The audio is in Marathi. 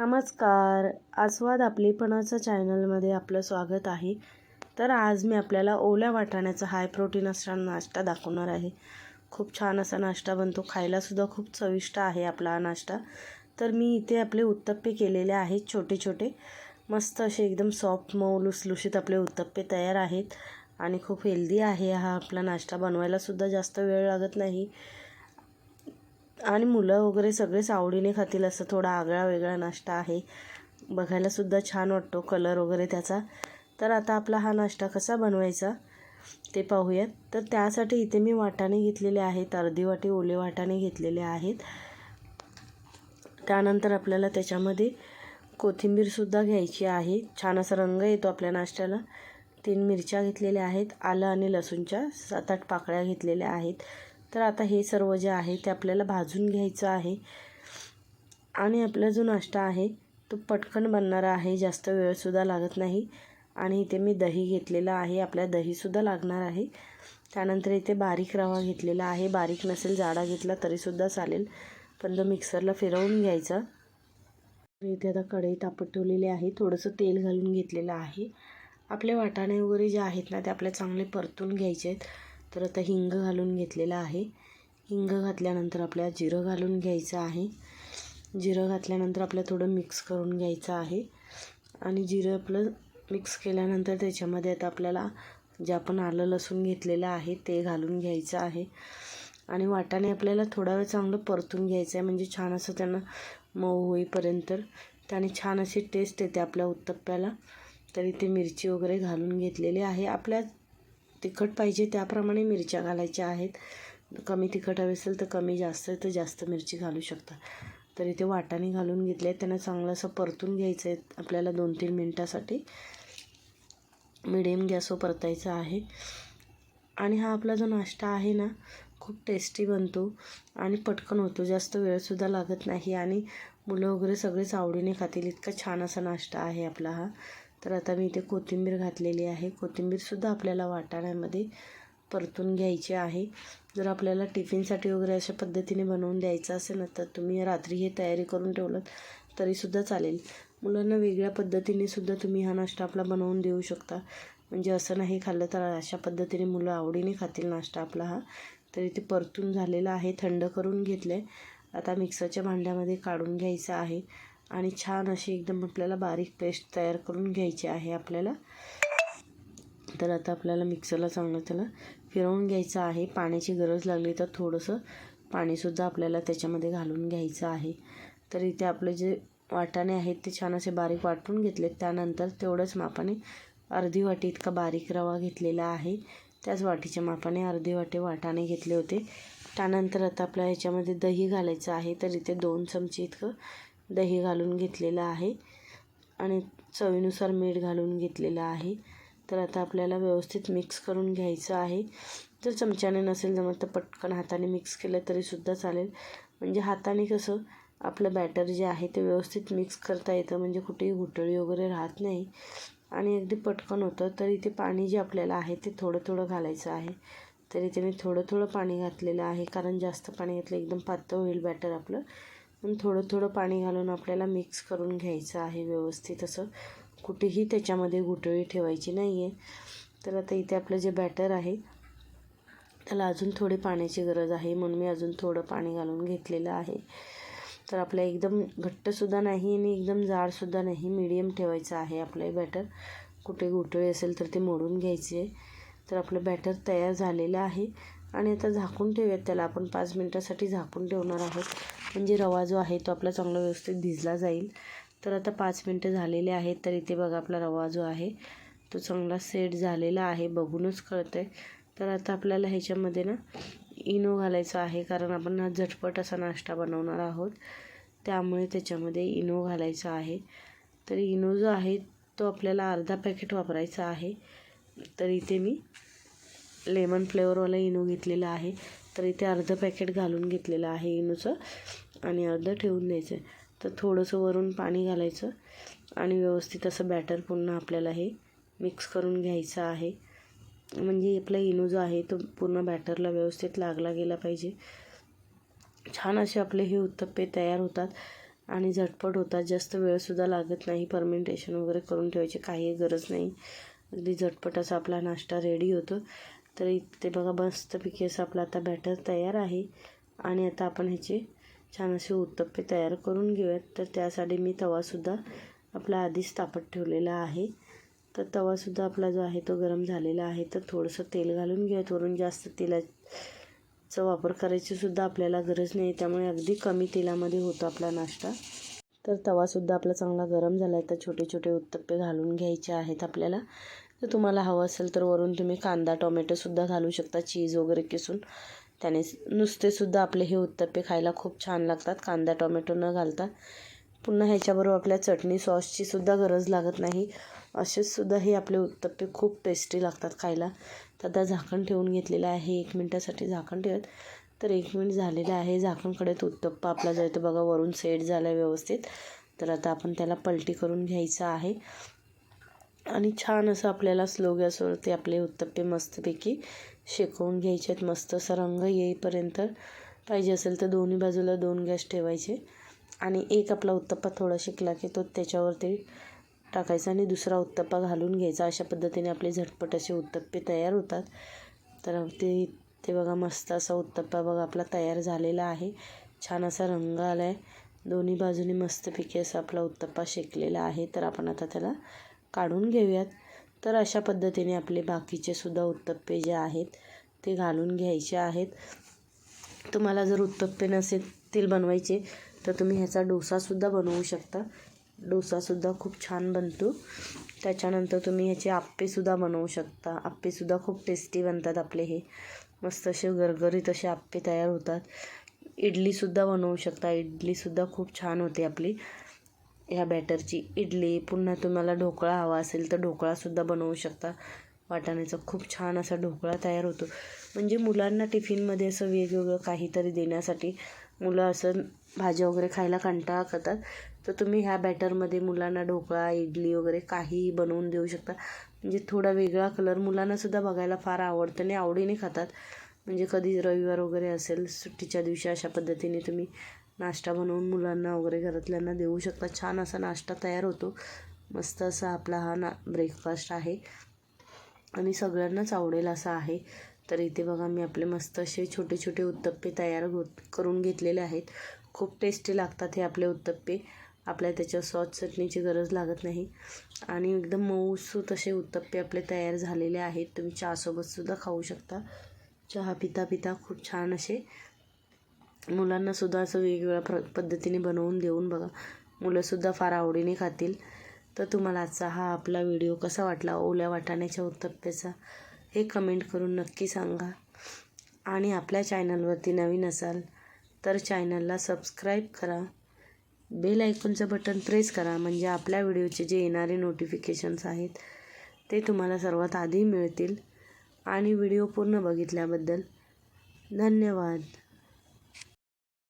नमस्कार. आस्वाद आपलेपणाचं चॅनलमध्ये आपलं स्वागत आहे. तर आज मी आपल्याला ओल्या वाटाण्याचा हाय प्रोटीन असा नाश्ता दाखवणार आहे. खूप छान असा नाश्ता बनतो. खायलासुद्धा खूप चविष्ट आहे आपला हा नाश्ता. तर मी इथे आपले उत्तप्पे केलेले आहेत छोटे छोटे. मस्त असे एकदम सॉफ्ट मऊ लुसलुशीत आपले उत्तप्पे तयार आहेत. आणि खूप हेल्दी आहे हा आपला नाश्ता. बनवायलासुद्धा जास्त वेळ लागत नाही. आणि मुलं वगैरे सगळेच आवडीने खातील असं थोडा आगळा वेगळा नाश्ता आहे. बघायलासुद्धा छान वाटतो कलर वगैरे त्याचा. तर आता आपला हा नाश्ता कसा बनवायचा ते पाहूयात. तर त्यासाठी इथे मी वाटाणे घेतलेले आहेत अर्धी वाटी ओले वाटाणे घेतलेले आहेत. त्यानंतर आपल्याला त्याच्यामध्ये कोथिंबीरसुद्धा घ्यायची आहे. छान असा रंग येतो आपल्या नाश्त्याला. तीन मिरच्या घेतलेल्या आहेत आलं आणि लसूणच्या सात आठ पाकळ्या घेतलेल्या आहेत. तर आता हे सर्व जे आहे ते आपल्याला भाजून घ्यायचं आहे. आणि आपला जो नाश्ता आहे तो पटकन बनणारा आहे जास्त वेळसुद्धा लागत नाही. आणि इथे मी दही घेतलेलं आहे आपल्या दहीसुद्धा लागणार आहे. त्यानंतर इथे बारीक रवा घेतलेला आहे. बारीक नसेल जाडा घेतला तरीसुद्धा चालेल पण तो मिक्सरला फिरवून घ्यायचा. इथे आता कढई तापत ठेवलेली आहे थोडंसं तेल घालून घेतलेलं आहे. आपले वाटाणे वगैरे जे आहेत ना ते आपल्या चांगले परतून घ्यायचे आहेत. तर आता हिंग घालून घेतलेलं आहे. हिंग घातल्यानंतर आपल्याला जिरं घालून घ्यायचं आहे. जिरं घातल्यानंतर आपल्याला थोडं मिक्स करून घ्यायचं आहे. आणि जिरं आपलं मिक्स केल्यानंतर त्याच्यामध्ये आता आपल्याला जे आपण आलं लसूण घेतलेलं आहे ते घालून घ्यायचं आहे. आणि वाटाणे आपल्याला थोडा वेळ चांगलं परतून घ्यायचं आहे. म्हणजे छान असं त्यांना मऊ होईपर्यंत. त्याने छान अशी टेस्ट येते आपल्या उत्तप्प्याला. तर इथे मिरची वगैरे घालून घेतलेली आहे. आपल्या तिखट पाहिजे त्याप्रमाणे मिरच्या घालायच्या आहेत. कमी तिखट हवे असेल तर कमी जास्त तर जास्त मिरची घालू शकता. तर इथे वाटाणे घालून घेतले आहेत त्यांना चांगलं असं परतून घ्यायचं आहे. आपल्याला दोन तीन मिनटासाठी मिडियम गॅसवर परतायचा आहे. आणि हा आपला जो नाश्ता आहे ना खूप टेस्टी बनतो आणि पटकन होतो. जास्त वेळसुद्धा लागत नाही. आणि मुलं वगैरे सगळेच आवडीने खातील. इतका छान असा नाश्ता आहे आपला हा. तर आता मी इथे कोथिंबीर घातलेली आहे. कोथिंबीरसुद्धा आपल्याला वाटाण्यामध्ये परतून घ्यायची आहे. जर आपल्याला टिफिनसाठी वगैरे अशा पद्धतीने बनवून द्यायचं असेल ना तर तुम्ही रात्री हे तयारी करून ठेवलं तरीसुद्धा चालेल. मुलांना वेगळ्या पद्धतीने सुद्धा तुम्ही हा नाश्ता आपला बनवून देऊ शकता. म्हणजे असं नाही खाल्लं तर अशा पद्धतीने मुलं आवडीने खातील नाश्ता आपला हा. तर इथे परतून झालेला आहे थंड करून घेतलं आहे आता मिक्सरच्या भांड्यामध्ये काढून घ्यायचं आहे. आणि छान अशी एकदम आपल्याला बारीक पेस्ट तयार करून घ्यायची आहे आपल्याला. तर आता आपल्याला मिक्सरला चांगलं त्याला फिरवून घ्यायचं आहे. पाण्याची गरज लागली तर थोडंसं पाणीसुद्धा आपल्याला त्याच्यामध्ये घालून घ्यायचं आहे. तर इथे आपले जे वाटाणे आहेत ते छान असे बारीक वाटून घेतले त्यानंतर तेवढंच मापाने अर्धी वाटी इतका बारीक रवा घेतलेला आहे. त्याच वाटीच्या मापाने अर्धी वाटे वाटाणे घेतले होते. त्यानंतर आता आपल्या ह्याच्यामध्ये दही घालायचं आहे. तर इथे दोन चमचे इतकं दही घालून घेतलेलं आहे आणि चवीनुसार मीठ घालून घेतलेलं आहे. तर आता आपल्याला व्यवस्थित मिक्स करून घ्यायचं आहे. जर चमच्याने नसेल जमत तर पटकन हाताने मिक्स केलं तरीसुद्धा चालेल. म्हणजे हाताने कसं आपलं बॅटर जे आहे ते व्यवस्थित मिक्स करता येतं म्हणजे कुठेही घुटळी वगैरे राहत नाही. आणि अगदी पटकन होतं तर इथे पाणी जे आपल्याला आहे ते थोडं थोडं घालायचं आहे. तर इथे मी थोडं थोडं पाणी घातलेलं आहे कारण जास्त पाणी घातलं एकदम पातळ होईल बॅटर आपलं. पण थोडं थोडं पाणी घालून आपल्याला मिक्स करून घ्यायचं आहे व्यवस्थित असं. कुठेही त्याच्यामध्ये घुटळी ठेवायची नाही आहे तर आता इथे आपलं जे बॅटर आहे त्याला अजून थोडी पाण्याची गरज आहे म्हणून मी अजून थोडं पाणी घालून घेतलेलं आहे. तर आपल्या एकदम घट्टसुद्धा नाही आणि एकदम जाडसुद्धा नाही मीडियम ठेवायचं आहे आपलं हे बॅटर कुठे घोटळी असेल तर ते मोडून घ्यायचे तर आपलं बॅटर तयार झालेलं आहे. आणि आता झाकून ठेवूयात त्याला आपण पाच मिनटासाठी झाकून ठेवणार आहोत. म्हणजे रवा जो आहे तो आपला चांगला व्यवस्थित भिजला जाईल. तर आता पाच मिनटं झालेले आहेत तर इथे बघा आपला रवा जो आहे तो चांगला सेट झालेला आहे बघूनच कळतं आहे तर आता आपल्याला ह्याच्यामध्ये ना इनो घालायचा आहे कारण आपण हा झटपट असा नाश्ता बनवणार आहोत. त्यामुळे त्याच्यामध्ये इनो घालायचा आहे. तर इनो जो आहे तो आपल्याला अर्धा पॅकेट वापरायचा आहे. तर इथे मी लेमन फ्लेवरवाला इनो घेतलेला आहे. तर इथे अर्धं पॅकेट घालून घेतलेलं आहे इनोचं आणि अर्धं ठेवून द्यायचं आहे. तर थोडंसं वरून पाणी घालायचं आणि व्यवस्थित असं बॅटर पुन्हा आपल्याला हे मिक्स करून घ्यायचं आहे. म्हणजे आपला इनो जो आहे तो पूर्ण बॅटरला व्यवस्थित लागला गेला पाहिजे. छान असे आपले हे उत्तप्पे तयार होतात आणि झटपट होतात. जास्त वेळसुद्धा लागत नाही. फर्मेंटेशन वगैरे करून ठेवायची काही गरज नाही. अगदी झटपट असा आपला नाश्ता रेडी होतो. तर इथे बघा मस्तपैकी असं आपला आता बॅटर तयार आहे. आणि आता आपण ह्याचे छान असे उत्तप्पे तयार करून घेऊयात. तर त्यासाठी मी तवासुद्धा आपला आधीच तापत ठेवलेला आहे. तर तवासुद्धा आपला जो आहे तो गरम झालेला आहे. तर थोडंसं तेल घालून घेऊयात. वरून जास्त तेलाचा वापर करायची सुद्धा आपल्याला गरज नाही. त्यामुळे अगदी कमी तेलामध्ये होतो आपला नाश्ता. तर तवासुद्धा आपला चांगला गरम झाला आहे तर छोटे छोटे उत्तप्पे घालून घ्यायचे आहेत आपल्याला. तर तुम्हाला हवं असेल तर वरून तुम्ही कांदा टोमॅटोसुद्धा घालू शकता चीज वगैरे किसून. त्याने नुसतेसुद्धा आपले हे उत्तप्पे खायला खूप छान लागतात. कांदा टोमॅटो न घालता. पुन्हा ह्याच्याबरोबर आपल्या चटणी सॉसची सुद्धा गरज लागत नाही. असेचसुद्धा हे आपले उत्तप्पे खूप टेस्टी लागतात खायला. तर आता झाकण ठेवून घेतलेलं आहे. एक मिनटासाठी झाकण ठेवत. तर एक मिनिट झालेलं आहे. झाकणकडे तो उत्तप्पा आपला जो आहे तो बघा वरून सेट झाला आहे व्यवस्थित. तर आता आपण त्याला पलटी करून घ्यायचं आहे. आणि छान असं आपल्याला स्लो गॅसवरती आपले उत्तप्पे मस्तपैकी शेकवून घ्यायचे आहेत. मस्त असा रंग येईपर्यंत पाहिजे असेल तर दोन्ही बाजूला दोन गॅस ठेवायचे. आणि एक आपला उत्तप्पा थोडा शिकला की तो त्याच्यावरती टाकायचा आणि दुसरा उत्तप्पा घालून घ्यायचा. अशा पद्धतीने आपले झटपट असे उत्तप्पे तयार होतात. तर ते ते बघा मस्त असा उत्तप्पा बघा आपला तयार झालेला आहे. छान असा रंग आला आहे दोन्ही बाजूनी मस्तपैकी असा आपला उत्तप्पा शेकलेला आहे. तर आपण आता त्याला काढून घेऊयात. तर अशा पद्धतीने आपले बाकीचे सुद्धा उत्तप्पे जे आहेत ते घालून घ्यायचे आहेत. तुम्हाला जर उत्तप्पे नसेल बनवायचे तर तुम्ही ह्याचा डोसासुद्धा बनवू शकता. डोसासुद्धा खूप छान बनतो. त्याच्यानंतर तुम्ही ह्याचे आप्पेसुद्धा बनवू शकता. आप्पेसुद्धा खूप टेस्टी बनतात आपले हे. मस्त असे गरगरीत असे आप्पे तयार होतात. इडलीसुद्धा बनवू शकता. इडलीसुद्धा खूप छान होते आपली. ह्या बॅटरची इडली पुन्हा तुम्हाला ढोकळा हवा असेल तर ढोकळासुद्धा बनवू शकता. वाटाण्याचा खूप छान असा ढोकळा तयार होतो. म्हणजे मुलांना टिफिनमध्ये असं वेगवेगळं काहीतरी देण्यासाठी मुलं असं भाज्या वगैरे खायला कंटाळा करतात. तर तुम्ही ह्या बॅटरमध्ये मुलांना ढोकळा इडली वगैरे काहीही बनवून देऊ शकता. म्हणजे थोडा वेगळा कलर मुलांनासुद्धा बघायला फार आवडतं आणि आवडीने खातात. म्हणजे कधी रविवार वगैरे असेल सुट्टीच्या दिवशी अशा पद्धतीने तुम्ही नाश्ता बनवून मुलांना वगैरे घरातल्यांना देऊ शकता. छान असा नाश्ता तयार होतो. मस्त असा आपला हा ना ब्रेकफास्ट आहे. आणि सगळ्यांनाच आवडेल असा आहे. तर इथे बघा मी आपले मस्त असे छोटे छोटे उत्तप्पे तयार होत करून घेतलेले आहेत. खूप टेस्टी लागतात हे आपले उत्तप्पे. आपल्या त्याच्या सॉस चटणीची गरज लागत नाही. आणि एकदम मऊसूत असे उत्तप्पे आपले तयार झालेले आहेत. तुम्ही चहासोबतसुद्धा खाऊ शकता. चहा पिता पिता खूप छान असे मुलांनासुद्धा असं वेगवेगळ्या प्र पद्धतीने बनवून देऊन बघा. मुलंसुद्धा फार आवडीने खातील. तर तुम्हाला आजचा हा आपला व्हिडिओ कसा वाटला? ओल्या वाटाण्याच्या उत्तप्प्याचा हे कमेंट करून नक्की सांगा. आणि आपल्या चॅनलवरती नवीन असाल तर चॅनलला सबस्क्राईब करा. बेल आयकॉनचं बटन प्रेस करा. म्हणजे आपल्या व्हिडिओचे जे येणारे नोटिफिकेशन्स आहेत ते तुम्हाला सर्वात आधी मिळतील. आणि व्हिडिओ पूर्ण बघितल्याबद्दल धन्यवाद.